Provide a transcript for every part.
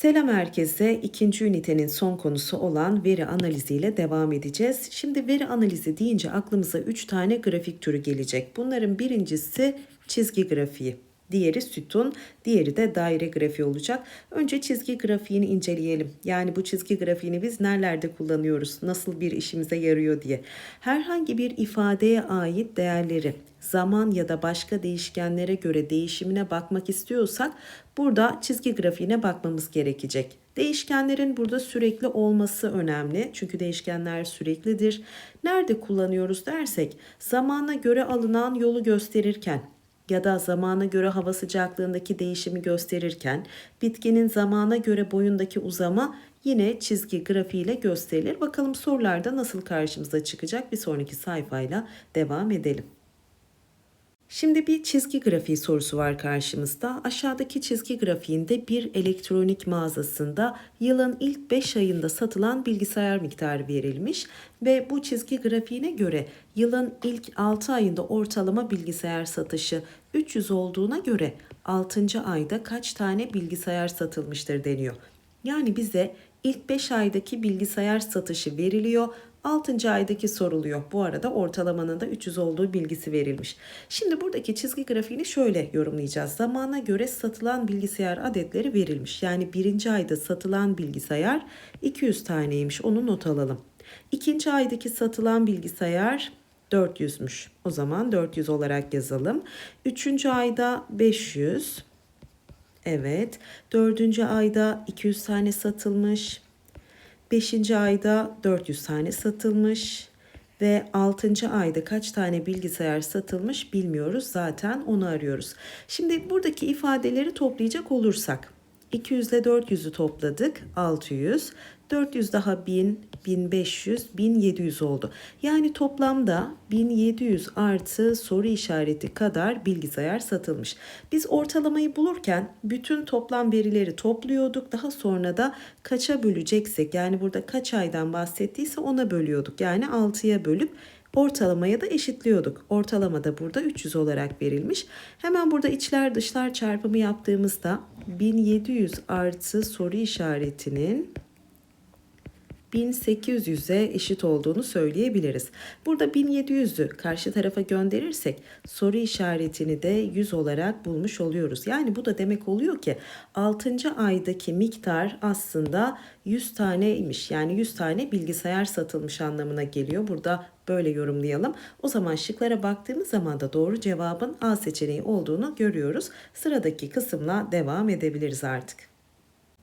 Selam herkese. İkinci ünitenin son konusu olan veri analiziyle devam edeceğiz. Şimdi veri analizi deyince aklımıza 3 tane grafik türü gelecek. Bunların birincisi çizgi grafiği. Diğeri sütun, diğeri de daire grafiği olacak. Önce çizgi grafiğini inceleyelim. Yani bu çizgi grafiğini biz nerelerde kullanıyoruz, nasıl bir işimize yarıyor diye. Herhangi bir ifadeye ait değerleri zaman ya da başka değişkenlere göre değişimine bakmak istiyorsak burada çizgi grafiğine bakmamız gerekecek. Değişkenlerin burada sürekli olması önemli. Çünkü değişkenler süreklidir. Nerede kullanıyoruz dersek zamana göre alınan yolu gösterirken ya da zamana göre hava sıcaklığındaki değişimi gösterirken bitkinin zamana göre boyundaki uzama yine çizgi grafiğiyle gösterilir. Bakalım sorularda nasıl karşımıza çıkacak bir sonraki sayfayla devam edelim. Şimdi bir çizgi grafiği sorusu var karşımızda. Aşağıdaki çizgi grafiğinde bir elektronik mağazasında yılın ilk 5 ayında satılan bilgisayar miktarı verilmiş ve bu çizgi grafiğine göre yılın ilk 6 ayında ortalama bilgisayar satışı 300 olduğuna göre 6. ayda kaç tane bilgisayar satılmıştır deniyor. Yani bize ilk 5 aydaki bilgisayar satışı veriliyor. 6. aydaki soruluyor. Bu arada ortalamanın da 300 olduğu bilgisi verilmiş. Şimdi buradaki çizgi grafiğini şöyle yorumlayacağız. Zamana göre satılan bilgisayar adetleri verilmiş. Yani birinci ayda satılan bilgisayar 200 taneymiş. Onu not alalım. İkinci aydaki satılan bilgisayar 400'müş. O zaman 400 olarak yazalım. Üçüncü ayda 500. Evet. Dördüncü ayda 200 tane satılmış. 5. ayda 400 tane satılmış ve 6. ayda kaç tane bilgisayar satılmış bilmiyoruz. Zaten onu arıyoruz. Şimdi buradaki ifadeleri toplayacak olursak 200 ile 400'ü topladık 600. 400 daha 1000, 1500, 1700 oldu. Yani toplamda 1700 artı soru işareti kadar bilgisayar satılmış. Biz ortalamayı bulurken bütün toplam verileri topluyorduk. Daha sonra da kaça böleceksek yani burada kaç aydan bahsettiyse ona bölüyorduk. Yani 6'ya bölüp ortalamaya da eşitliyorduk. Ortalama da burada 300 olarak verilmiş. Hemen burada içler dışlar çarpımı yaptığımızda 1700 artı soru işaretinin 1800'e eşit olduğunu söyleyebiliriz. Burada 1700'ü karşı tarafa gönderirsek soru işaretini de 100 olarak bulmuş oluyoruz. Yani bu da demek oluyor ki 6. aydaki miktar aslında 100 taneymiş. Yani 100 tane bilgisayar satılmış anlamına geliyor. Burada böyle yorumlayalım. O zaman şıklara baktığımız zaman da doğru cevabın A seçeneği olduğunu görüyoruz. Sıradaki kısımla devam edebiliriz artık.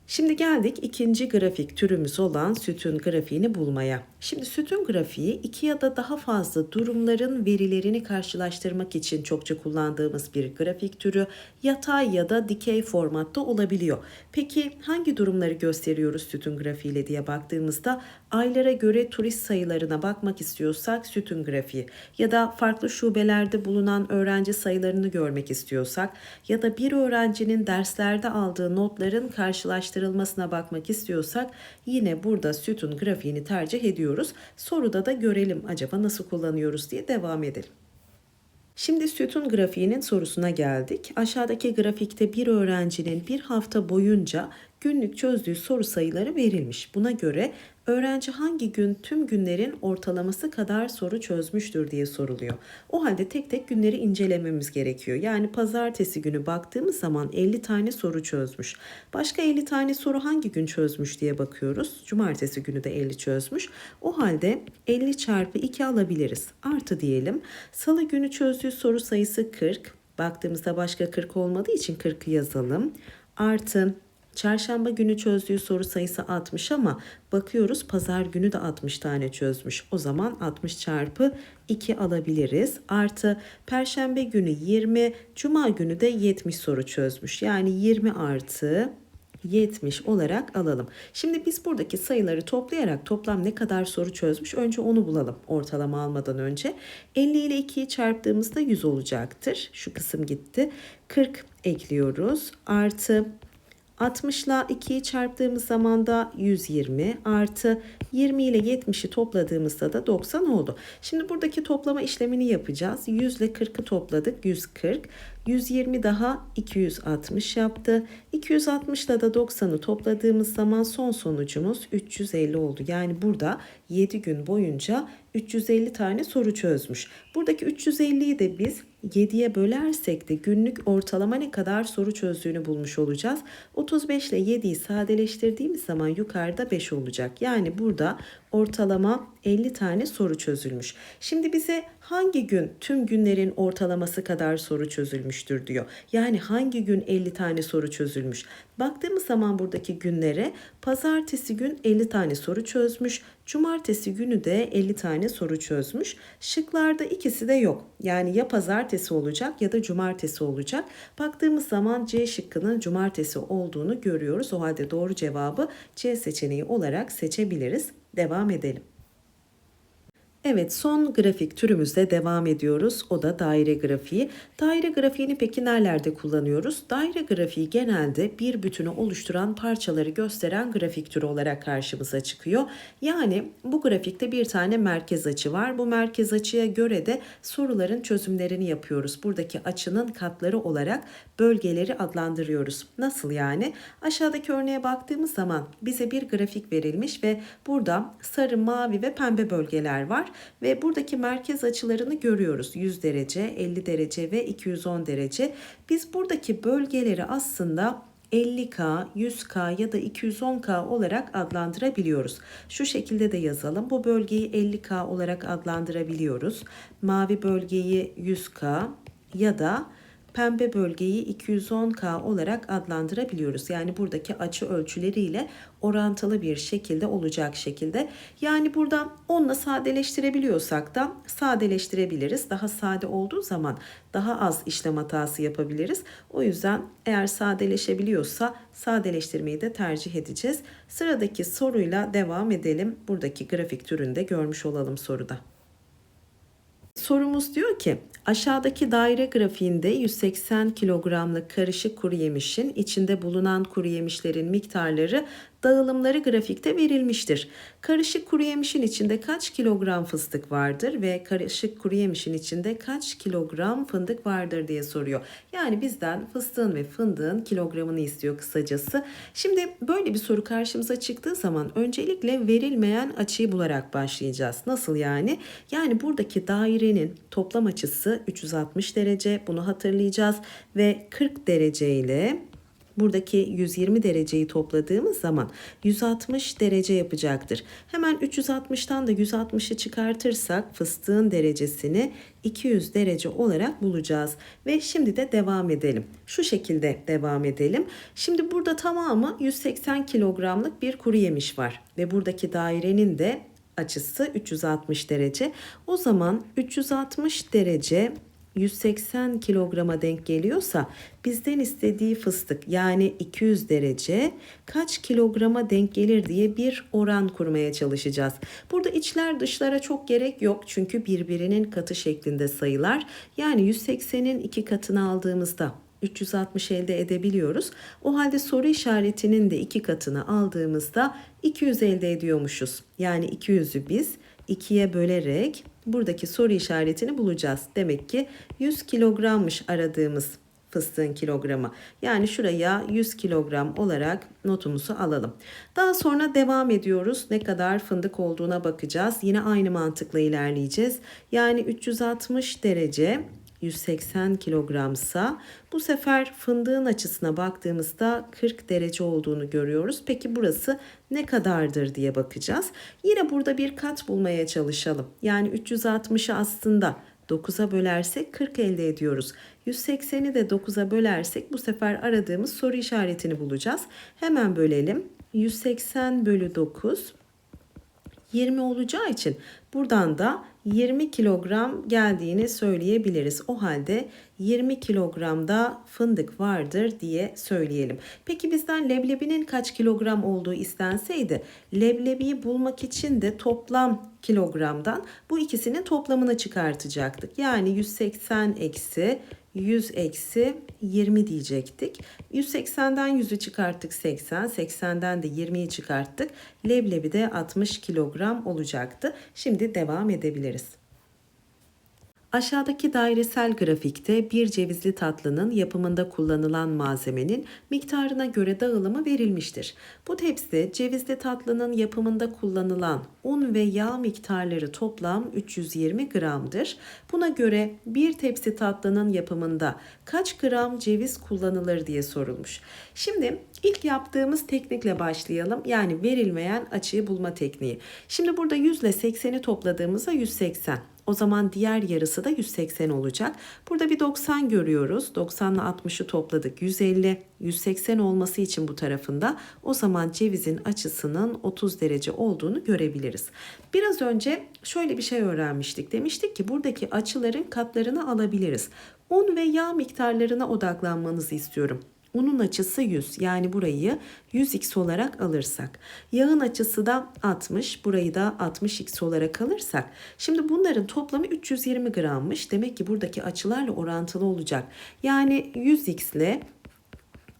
Şimdi geldik ikinci grafik türümüz olan sütun grafiğini bulmaya. Şimdi sütun grafiği iki ya da daha fazla durumların verilerini karşılaştırmak için çokça kullandığımız bir grafik türü yatay ya da dikey formatta olabiliyor. Peki hangi durumları gösteriyoruz sütun grafiğiyle diye baktığımızda aylara göre turist sayılarına bakmak istiyorsak sütun grafiği ya da farklı şubelerde bulunan öğrenci sayılarını görmek istiyorsak ya da bir öğrencinin derslerde aldığı notların karşılaştırılmasına bakmak istiyorsak yine burada sütun grafiğini tercih ediyoruz. Soruda da görelim acaba nasıl kullanıyoruz diye devam edelim. Şimdi sütun grafiğinin sorusuna geldik. Aşağıdaki grafikte bir öğrencinin bir hafta boyunca günlük çözdüğü soru sayıları verilmiş. Buna göre öğrenci hangi gün tüm günlerin ortalaması kadar soru çözmüştür diye soruluyor. O halde tek tek günleri incelememiz gerekiyor. Yani pazartesi günü baktığımız zaman 50 tane soru çözmüş. Başka 50 tane soru hangi gün çözmüş diye bakıyoruz. Cumartesi günü de 50 çözmüş. O halde 50 çarpı 2 alabiliriz. Artı diyelim. Salı günü çözdüğü soru sayısı 40. Baktığımızda başka 40 olmadığı için 40'ı yazalım. Artı Çarşamba günü çözdüğü soru sayısı 60 ama bakıyoruz pazar günü de 60 tane çözmüş. O zaman 60 çarpı 2 alabiliriz. Artı perşembe günü 20, cuma günü de 70 soru çözmüş. Yani 20 artı 70 olarak alalım. Şimdi biz buradaki sayıları toplayarak toplam ne kadar soru çözmüş önce onu bulalım ortalama almadan önce. 50 ile 2'yi çarptığımızda 100 olacaktır. Şu kısım gitti. 40 ekliyoruz. Artı 60 ile 2'yi çarptığımız zaman da 120 artı 20 ile 70'i topladığımızda da 90 oldu. Şimdi buradaki toplama işlemini yapacağız. 100 ile 40'ı topladık 140. 120 daha 260 yaptı. 260 ile de 90'ı topladığımız zaman son sonucumuz 350 oldu. Yani burada 7 gün boyunca 350 tane soru çözmüş. Buradaki 350'yi de biz 7'ye bölersek de günlük ortalama ne kadar soru çözdüğünü bulmuş olacağız. 35 ile 7'yi sadeleştirdiğimiz zaman yukarıda 5 olacak. Yani burada ortalama 50 tane soru çözülmüş. Şimdi bize hangi gün tüm günlerin ortalaması kadar soru çözülmüştür diyor. Yani hangi gün 50 tane soru çözülmüş. Baktığımız zaman buradaki günlere pazartesi gün 50 tane soru çözmüş. Cumartesi günü de 50 tane soru çözmüş. Şıklarda ikisi de yok. Yani ya pazartesi olacak ya da cumartesi olacak. Baktığımız zaman C şıkkının cumartesi olduğunu görüyoruz. O halde doğru cevabı C seçeneği olarak seçebiliriz. Devam edelim. Evet son grafik türümüzle devam ediyoruz. O da daire grafiği. Daire grafiğini peki nerelerde kullanıyoruz? Daire grafiği genelde bir bütünü oluşturan parçaları gösteren grafik türü olarak karşımıza çıkıyor. Yani bu grafikte bir tane merkez açı var. Bu merkez açıya göre de soruların çözümlerini yapıyoruz. Buradaki açının katları olarak bölgeleri adlandırıyoruz. Nasıl yani? Aşağıdaki örneğe baktığımız zaman bize bir grafik verilmiş ve burada sarı, mavi ve pembe bölgeler var ve buradaki merkez açılarını görüyoruz. 100 derece, 50 derece ve 210 derece. Biz buradaki bölgeleri aslında 50K, 100K ya da 210K olarak adlandırabiliyoruz. Şu şekilde de yazalım. Bu bölgeyi 50K olarak adlandırabiliyoruz. Mavi bölgeyi 100K ya da pembe bölgeyi 210K olarak adlandırabiliyoruz. Yani buradaki açı ölçüleriyle orantılı bir şekilde olacak şekilde. Yani burada 10 ile sadeleştirebiliyorsak da sadeleştirebiliriz. Daha sade olduğu zaman daha az işlem hatası yapabiliriz. O yüzden eğer sadeleşebiliyorsa sadeleştirmeyi de tercih edeceğiz. Sıradaki soruyla devam edelim. Buradaki grafik türünde görmüş olalım soruda. Sorumuz diyor ki aşağıdaki daire grafiğinde 180 kilogramlık karışık kuru yemişin içinde bulunan kuru yemişlerin miktarları dağılımları grafikte verilmiştir. Karışık kuru yemişin içinde kaç kilogram fıstık vardır ve karışık kuru yemişin içinde kaç kilogram fındık vardır diye soruyor. Yani bizden fıstığın ve fındığın kilogramını istiyor kısacası. Şimdi böyle bir soru karşımıza çıktığı zaman öncelikle verilmeyen açıyı bularak başlayacağız. Nasıl yani? Yani buradaki dairenin toplam açısı 360 derece bunu hatırlayacağız ve 40 derece ile buradaki 120 dereceyi topladığımız zaman 160 derece yapacaktır. Hemen 360'tan da 160'ı çıkartırsak fıstığın derecesini 200 derece olarak bulacağız. Ve şimdi de devam edelim. Şu şekilde devam edelim. Şimdi burada tamamı 180 kilogramlık bir kuru yemiş var. Ve buradaki dairenin de açısı 360 derece. O zaman 360 derece 180 kilograma denk geliyorsa bizden istediği fıstık yani 200 derece kaç kilograma denk gelir diye bir oran kurmaya çalışacağız. Burada içler dışlara çok gerek yok çünkü birbirinin katı şeklinde sayılar. Yani 180'in iki katını aldığımızda 360 elde edebiliyoruz. O halde soru işaretinin de iki katını aldığımızda 200 elde ediyormuşuz. Yani 200'ü biz 2'ye bölerek buradaki soru işaretini bulacağız. Demek ki 100 kilogrammış aradığımız fıstığın kilogramı. Yani şuraya 100 kilogram olarak notumuzu alalım. Daha sonra devam ediyoruz. Ne kadar fındık olduğuna bakacağız. Yine aynı mantıkla ilerleyeceğiz. Yani 360 derece 180 kilogramsa bu sefer fındığın açısına baktığımızda 40 derece olduğunu görüyoruz. Peki burası ne kadardır diye bakacağız. Yine burada bir kat bulmaya çalışalım. Yani 360'ı aslında 9'a bölersek 40 elde ediyoruz. 180'i de 9'a bölersek bu sefer aradığımız soru işaretini bulacağız. Hemen bölelim. 180 bölü 9 20 olacağı için buradan da 20 kilogram geldiğini söyleyebiliriz. O halde 20 kilogramda fındık vardır diye söyleyelim. Peki bizden leblebinin kaç kilogram olduğu istenseydi leblebiyi bulmak için de toplam kilogramdan bu ikisinin toplamını çıkartacaktık. Yani 180 eksi 100 eksi 20 diyecektik. 180'den 100'ü çıkarttık 80, 80'den de 20'yi çıkarttık. Leblebi de 60 kilogram olacaktı. Şimdi devam edebiliriz. Aşağıdaki dairesel grafikte bir cevizli tatlının yapımında kullanılan malzemenin miktarına göre dağılımı verilmiştir. Bu tepside cevizli tatlının yapımında kullanılan un ve yağ miktarları toplam 320 gramdır. Buna göre bir tepsi tatlının yapımında kaç gram ceviz kullanılır diye sorulmuş. Şimdi ilk yaptığımız teknikle başlayalım. Yani verilmeyen açıyı bulma tekniği. Şimdi burada 100 ile 80'i topladığımızda 180. O zaman diğer yarısı da 180 olacak. Burada bir 90 görüyoruz. 90 ile 60'ı topladık. 150, 180 olması için bu tarafında o zaman cevizin açısının 30 derece olduğunu görebiliriz. Biraz önce şöyle bir şey öğrenmiştik. Demiştik ki buradaki açıların katlarını alabiliriz. Un ve yağ miktarlarına odaklanmanızı istiyorum. Unun açısı 100 yani burayı 100x olarak alırsak. Yağın açısı da 60 burayı da 60x olarak alırsak. Şimdi bunların toplamı 320 grammış. Demek ki buradaki açılarla orantılı olacak. Yani 100x ile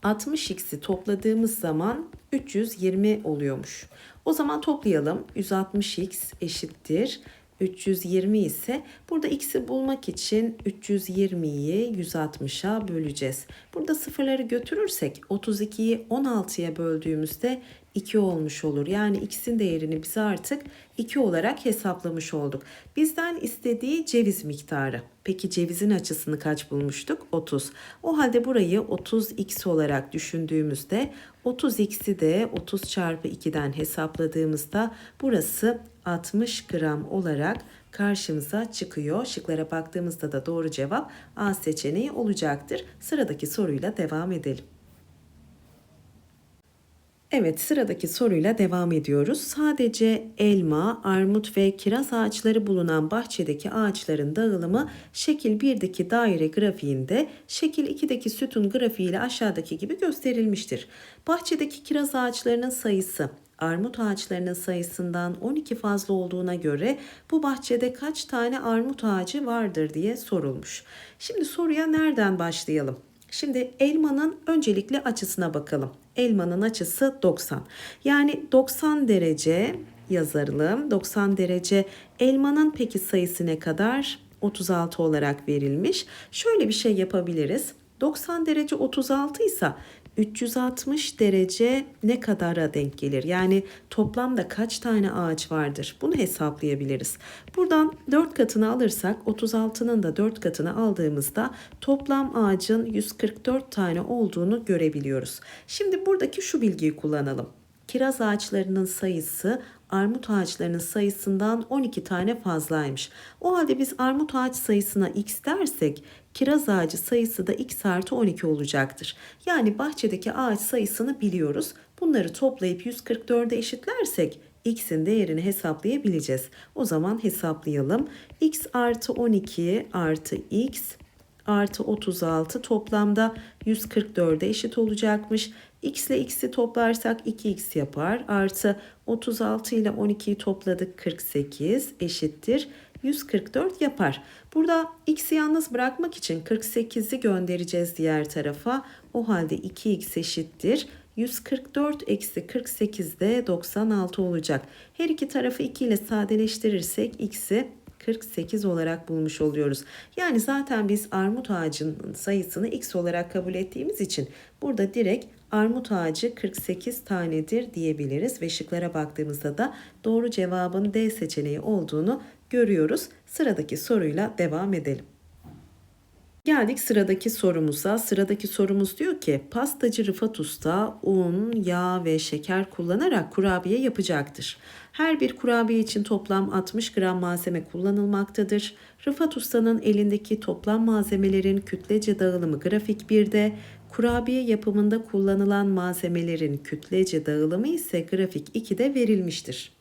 60x'i topladığımız zaman 320 oluyormuş. O zaman toplayalım. 160x eşittir 320 ise burada x'i bulmak için 320'yi 160'a böleceğiz. Burada sıfırları götürürsek 32'yi 16'ya böldüğümüzde 2 olmuş olur. Yani x'in değerini bize artık 2 olarak hesaplamış olduk. Bizden istediği ceviz miktarı. Peki cevizin açısını kaç bulmuştuk? 30. O halde burayı 30x olarak düşündüğümüzde 30x'i de 30 çarpı 2'den hesapladığımızda burası 60 gram olarak karşımıza çıkıyor. Şıklara baktığımızda da doğru cevap A seçeneği olacaktır. Sıradaki soruyla devam edelim. Evet sıradaki soruyla devam ediyoruz. Sadece elma, armut ve kiraz ağaçları bulunan bahçedeki ağaçların dağılımı şekil 1'deki daire grafiğinde şekil 2'deki sütun grafiği ile aşağıdaki gibi gösterilmiştir. Bahçedeki kiraz ağaçlarının sayısı armut ağaçlarının sayısından 12 fazla olduğuna göre bu bahçede kaç tane armut ağacı vardır diye sorulmuş. Şimdi soruya nereden başlayalım? Şimdi elmanın öncelikle açısına bakalım. Elmanın açısı 90. Yani 90 derece yazarılım. 90 derece elmanın peki sayısı ne kadar? 36 olarak verilmiş. Şöyle bir şey yapabiliriz. 90 derece 36 ise 360 derece ne kadara denk gelir? Yani toplamda kaç tane ağaç vardır? Bunu hesaplayabiliriz. Buradan 4 katını alırsak 36'nın da 4 katını aldığımızda toplam ağacın 144 tane olduğunu görebiliyoruz. Şimdi buradaki şu bilgiyi kullanalım. Kiraz ağaçlarının sayısı armut ağaçlarının sayısından 12 tane fazlaymış. O halde biz armut ağaç sayısına x dersek kiraz ağacı sayısı da x artı 12 olacaktır. Yani bahçedeki ağaç sayısını biliyoruz. Bunları toplayıp 144'e eşitlersek x'in değerini hesaplayabileceğiz. O zaman hesaplayalım. x artı 12 artı x artı 36 toplamda 144'e eşit olacakmış. x ile x'i toplarsak 2x yapar. Artı 36 ile 12'yi topladık 48 eşittir. 144 yapar. Burada x'i yalnız bırakmak için 48'i göndereceğiz diğer tarafa. O halde 2x eşittir. 144 eksi 48 de 96 olacak. Her iki tarafı 2 ile sadeleştirirsek x'i 48 olarak bulmuş oluyoruz. Yani zaten biz armut ağacının sayısını x olarak kabul ettiğimiz için burada direkt armut ağacı 48 tanedir diyebiliriz ve şıklara baktığımızda da doğru cevabın D seçeneği olduğunu görüyoruz. Sıradaki soruyla devam edelim. Geldik sıradaki sorumuza. Sıradaki sorumuz diyor ki pastacı Rıfat Usta un, yağ ve şeker kullanarak kurabiye yapacaktır. Her bir kurabiye için toplam 60 gram malzeme kullanılmaktadır. Rıfat Usta'nın elindeki toplam malzemelerin kütlece dağılımı grafik 1'de, kurabiye yapımında kullanılan malzemelerin kütlece dağılımı ise grafik 2'de verilmiştir.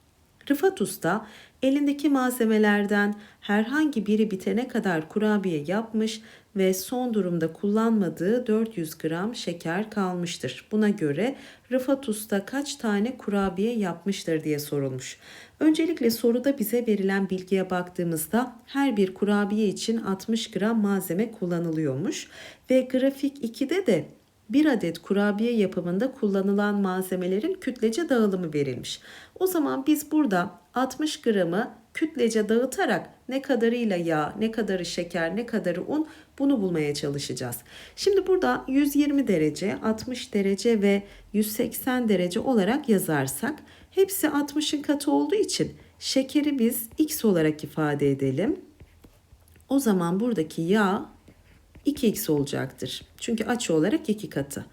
Rıfat Usta elindeki malzemelerden herhangi biri bitene kadar kurabiye yapmış ve son durumda kullanmadığı 400 gram şeker kalmıştır. Buna göre Rıfat Usta kaç tane kurabiye yapmıştır diye sorulmuş. Öncelikle soruda bize verilen bilgiye baktığımızda her bir kurabiye için 60 gram malzeme kullanılıyormuş ve grafik 2'de de bir adet kurabiye yapımında kullanılan malzemelerin kütlece dağılımı verilmiş. O zaman biz burada 60 gramı kütlece dağıtarak ne kadarıyla yağ, ne kadarı şeker, ne kadarı un bunu bulmaya çalışacağız. Şimdi burada 120 derece, 60 derece ve 180 derece olarak yazarsak hepsi 60'ın katı olduğu için şekeri biz x olarak ifade edelim. O zaman buradaki yağ 2x olacaktır. Çünkü açı olarak 2 katı.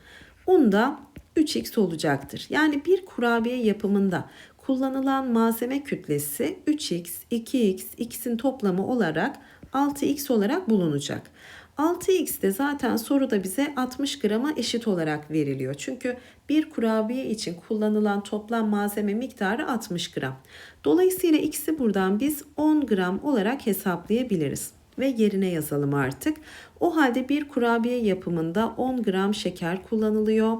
Un da 3x olacaktır. Yani bir kurabiye yapımında kullanılan malzeme kütlesi 3x, 2x, x'in toplamı olarak 6x olarak bulunacak. 6x de zaten soruda bize 60 grama eşit olarak veriliyor. Çünkü bir kurabiye için kullanılan toplam malzeme miktarı 60 gram. Dolayısıyla x'i buradan biz 10 gram olarak hesaplayabiliriz ve yerine yazalım artık. O halde bir kurabiye yapımında 10 gram şeker kullanılıyor.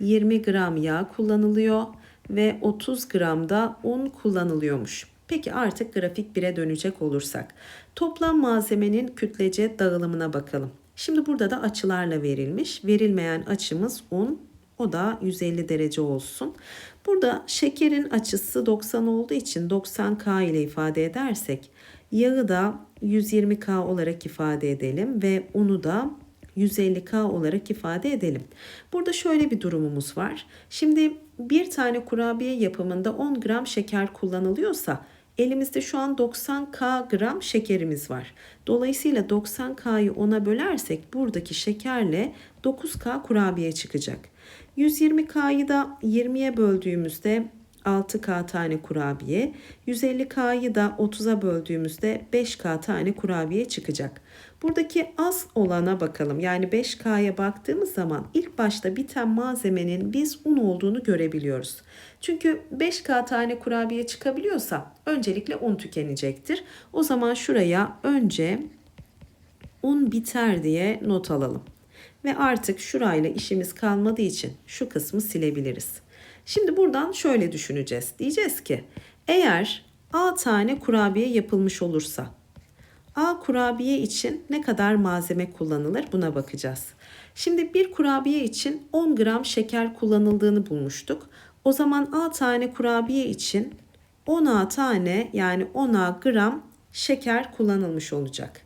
20 gram yağ kullanılıyor ve 30 gram da un kullanılıyormuş. Peki artık grafik 1'e dönecek olursak. Toplam malzemenin kütlece dağılımına bakalım. Şimdi burada da açılarla verilmiş. Verilmeyen açımız un. O da 150 derece olsun. Burada şekerin açısı 90 olduğu için 90K ile ifade edersek yağı da 120K olarak ifade edelim ve unu da 150K olarak ifade edelim. Burada şöyle bir durumumuz var. Şimdi bir tane kurabiye yapımında 10 gram şeker kullanılıyorsa elimizde şu an 90K gram şekerimiz var. Dolayısıyla 90K'yı 10'a bölersek buradaki şekerle 9K kurabiye çıkacak. 120K'yı da 20'ye böldüğümüzde 6K tane kurabiye, 150K'yı da 30'a böldüğümüzde 5K tane kurabiye çıkacak. Buradaki az olana bakalım. Yani 5K'ya baktığımız zaman ilk başta biten malzemenin biz un olduğunu görebiliyoruz. Çünkü 5K tane kurabiye çıkabiliyorsa öncelikle un tükenecektir. O zaman şuraya önce un biter diye not alalım. Ve artık şurayla işimiz kalmadığı için şu kısmı silebiliriz. Şimdi buradan şöyle düşüneceğiz. Diyeceğiz ki eğer A tane kurabiye yapılmış olursa A kurabiye için ne kadar malzeme kullanılır buna bakacağız. Şimdi bir kurabiye için 10 gram şeker kullanıldığını bulmuştuk. O zaman A tane kurabiye için 10A tane yani 10A gram şeker kullanılmış olacak.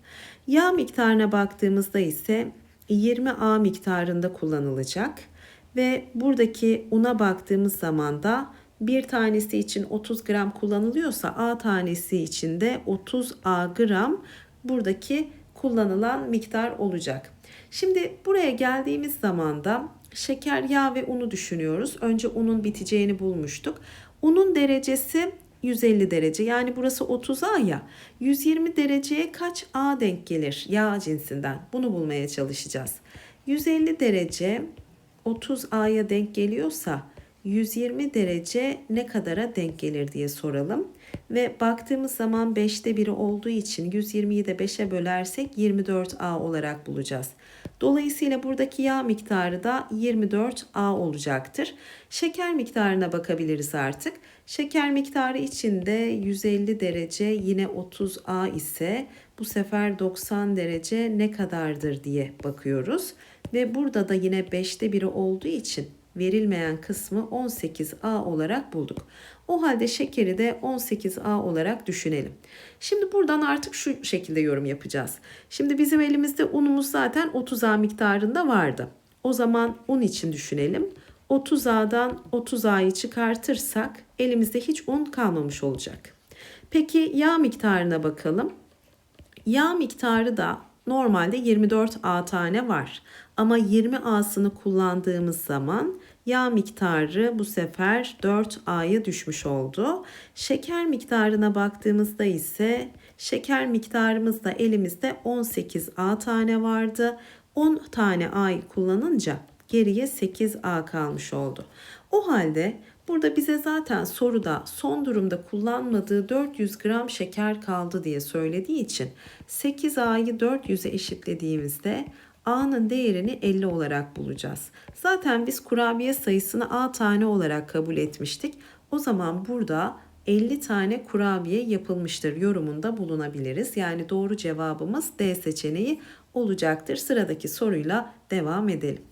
Yağ miktarına baktığımızda ise 20A miktarında kullanılacak. Ve buradaki una baktığımız zaman da bir tanesi için 30 gram kullanılıyorsa A tanesi için de 30 A gram buradaki kullanılan miktar olacak. Şimdi buraya geldiğimiz zaman da şeker, yağ ve unu düşünüyoruz. Önce unun biteceğini bulmuştuk. Unun derecesi 150 derece. Yani burası 30 A ya. 120 dereceye kaç A denk gelir yağ cinsinden? Bunu bulmaya çalışacağız. 150 derece 30 A'ya denk geliyorsa 120 derece ne kadara denk gelir diye soralım. Ve baktığımız zaman 5'te 1'i olduğu için 120'yi de 5'e bölersek 24A olarak bulacağız. Dolayısıyla buradaki yağ miktarı da 24A olacaktır. Şeker miktarına bakabiliriz artık. Şeker miktarı için de 150 derece yine 30A ise bu sefer 90 derece ne kadardır diye bakıyoruz. Ve burada da yine 5'te 1'i olduğu için verilmeyen kısmı 18A olarak bulduk. O halde şekeri de 18A olarak düşünelim. Şimdi buradan artık şu şekilde yorum yapacağız. Şimdi bizim elimizde unumuz zaten 30A miktarında vardı. O zaman un için düşünelim. 30A'dan 30A'yı çıkartırsak elimizde hiç un kalmamış olacak. Peki yağ miktarına bakalım. Yağ miktarı da normalde 24 A tane var. Ama 20 A'sını kullandığımız zaman yağ miktarı bu sefer 4 A'ya düşmüş oldu. Şeker miktarına baktığımızda ise şeker miktarımız da elimizde 18 A tane vardı. 10 tane A'yı kullanınca geriye 8 A kalmış oldu. O halde Burada bize zaten soruda son durumda kullanmadığı 400 gram şeker kaldı diye söylediği için 8A'yı 400'e eşitlediğimizde A'nın değerini 50 olarak bulacağız. Zaten biz kurabiye sayısını A tane olarak kabul etmiştik. O zaman burada 50 tane kurabiye yapılmıştır yorumunda bulunabiliriz. Yani doğru cevabımız D seçeneği olacaktır. Sıradaki soruyla devam edelim.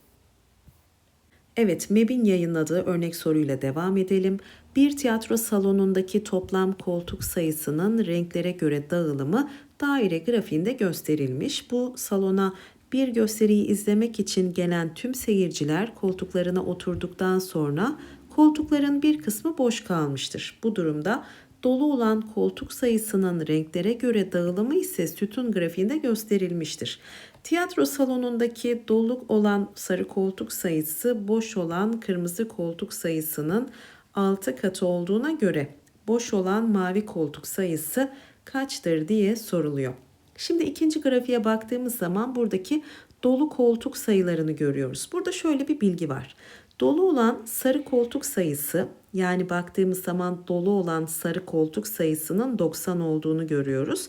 Evet, MEB'in yayınladığı örnek soruyla devam edelim. Bir tiyatro salonundaki toplam koltuk sayısının renklere göre dağılımı daire grafiğinde gösterilmiş. Bu salona bir gösteriyi izlemek için gelen tüm seyirciler koltuklarına oturduktan sonra koltukların bir kısmı boş kalmıştır. Bu durumda dolu olan koltuk sayısının renklere göre dağılımı ise sütun grafiğinde gösterilmiştir. Tiyatro salonundaki doluk olan sarı koltuk sayısı boş olan kırmızı koltuk sayısının 6 katı olduğuna göre boş olan mavi koltuk sayısı kaçtır diye soruluyor. Şimdi ikinci grafiğe baktığımız zaman buradaki dolu koltuk sayılarını görüyoruz. Burada şöyle bir bilgi var. Dolu olan sarı koltuk sayısı yani baktığımız zaman dolu olan sarı koltuk sayısının 90 olduğunu görüyoruz.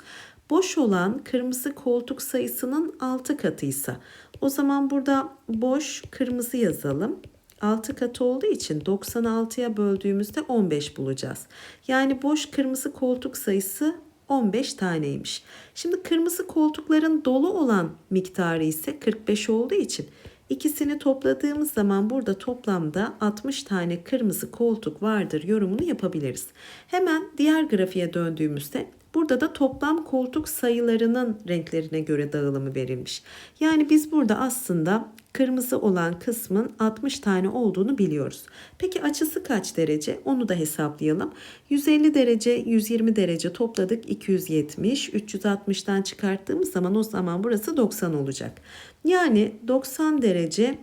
Boş olan kırmızı koltuk sayısının 6 katıysa o zaman burada boş kırmızı yazalım. 6 katı olduğu için 96'ya böldüğümüzde 15 bulacağız. Yani boş kırmızı koltuk sayısı 15 taneymiş. Şimdi kırmızı koltukların dolu olan miktarı ise 45 olduğu için ikisini topladığımız zaman burada toplamda 60 tane kırmızı koltuk vardır yorumunu yapabiliriz. Hemen diğer grafiğe döndüğümüzde Burada da toplam koltuk sayılarının renklerine göre dağılımı verilmiş. Yani biz burada aslında kırmızı olan kısmın 60 tane olduğunu biliyoruz. Peki açısı kaç derece? Onu da hesaplayalım. 150 derece, 120 derece topladık 270. 360'tan çıkarttığımız zaman o zaman burası 90 olacak. Yani 90 derece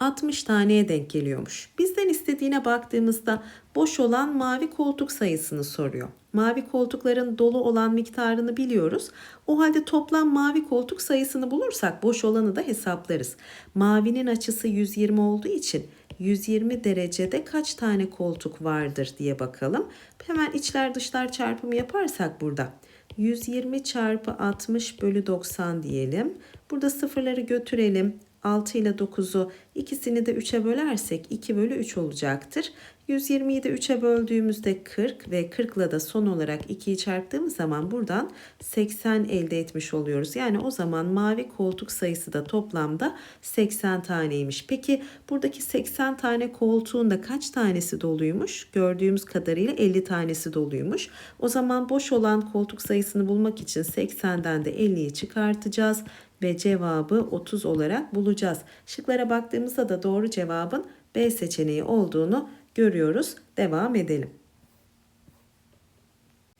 60 taneye denk geliyormuş. Bizden istediğine baktığımızda boş olan mavi koltuk sayısını soruyor. Mavi koltukların dolu olan miktarını biliyoruz. O halde toplam mavi koltuk sayısını bulursak boş olanı da hesaplarız. Mavinin açısı 120 olduğu için 120 derecede kaç tane koltuk vardır diye bakalım. Hemen içler dışlar çarpımı yaparsak burada 120 çarpı 60 bölü 90 diyelim. Burada sıfırları götürelim. 6 ile 9'u ikisini de 3'e bölersek 2 bölü 3 olacaktır. 120'yi de 3'e böldüğümüzde 40 ve 40 ile de son olarak 2'yi çarptığımız zaman buradan 80 elde etmiş oluyoruz. Yani o zaman mavi koltuk sayısı da toplamda 80 taneymiş. Peki buradaki 80 tane koltuğun da kaç tanesi doluymuş? Gördüğümüz kadarıyla 50 tanesi doluymuş. O zaman boş olan koltuk sayısını bulmak için 80'den de 50'yi çıkartacağız ve cevabı 30 olarak bulacağız. Şıklara baktığımızda da doğru cevabın B seçeneği olduğunu görüyoruz. Devam edelim.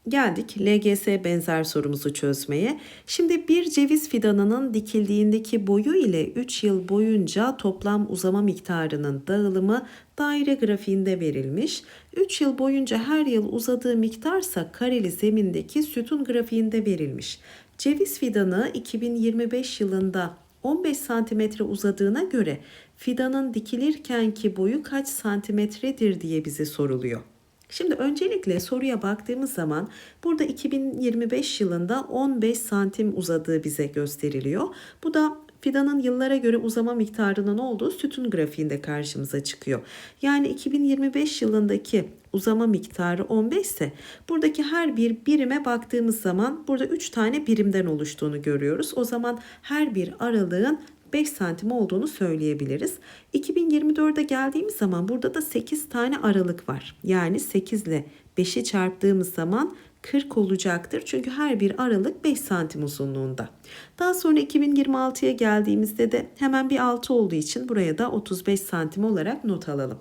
Geldik LGS benzer sorumuzu çözmeye. Şimdi bir ceviz fidanının dikildiğindeki boyu ile 3 yıl boyunca toplam uzama miktarının dağılımı daire grafiğinde verilmiş. 3 yıl boyunca her yıl uzadığı miktarsa kareli zemindeki sütun grafiğinde verilmiş. Ceviz fidanı 2025 yılında 15 santimetre uzadığına göre fidanın dikilirkenki boyu kaç santimetredir diye bize soruluyor. Şimdi öncelikle soruya baktığımız zaman burada 2025 yılında 15 santim uzadığı bize gösteriliyor. Bu da fidanın yıllara göre uzama miktarının olduğu sütun grafiğinde karşımıza çıkıyor. Yani 2025 yılındaki uzama miktarı 15 ise buradaki her bir birime baktığımız zaman burada 3 tane birimden oluştuğunu görüyoruz. O zaman her bir aralığın 5 santim olduğunu söyleyebiliriz. 2024'e geldiğimiz zaman burada da 8 tane aralık var. Yani 8 ile 5'i çarptığımız zaman 40 olacaktır. Çünkü her bir aralık 5 santim uzunluğunda. Daha sonra 2026'ya geldiğimizde de hemen bir 6 olduğu için buraya da 35 santim olarak not alalım.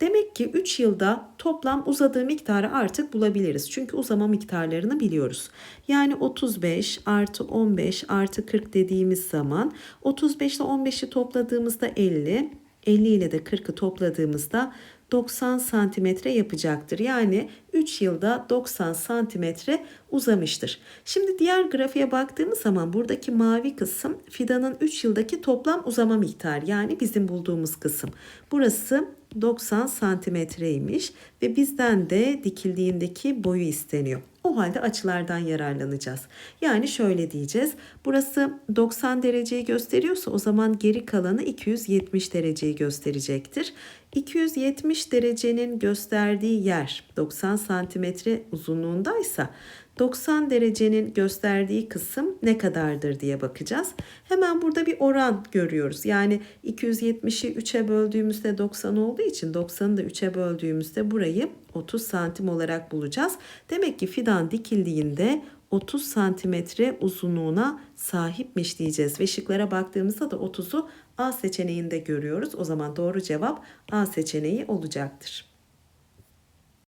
Demek ki 3 yılda toplam uzadığı miktarı artık bulabiliriz. Çünkü uzama miktarlarını biliyoruz. Yani 35 artı 15 artı 40 dediğimiz zaman 35 ile 15'i topladığımızda 50, 50 ile de 40'ı topladığımızda 90 santimetre yapacaktır. Yani 3 yılda 90 santimetre uzamıştır. Şimdi diğer grafiğe baktığımız zaman buradaki mavi kısım fidanın 3 yıldaki toplam uzama miktarı yani bizim bulduğumuz kısım. Burası 90 santimetreymiş ve bizden de dikildiğindeki boyu isteniyor. O halde açılardan yararlanacağız. Yani şöyle diyeceğiz. Burası 90 dereceyi gösteriyorsa o zaman geri kalanı 270 dereceyi gösterecektir. 270 derecenin gösterdiği yer 90 santimetre uzunluğundaysa 90 derecenin gösterdiği kısım ne kadardır diye bakacağız. Hemen burada bir oran görüyoruz. Yani 270'i 3'e böldüğümüzde 90 olduğu için 90'ı da 3'e böldüğümüzde burayı 30 santim olarak bulacağız. Demek ki fidan dikildiğinde 30 santimetre uzunluğuna sahipmiş diyeceğiz. Ve şıklara baktığımızda da 30'u A seçeneğinde görüyoruz. O zaman doğru cevap A seçeneği olacaktır.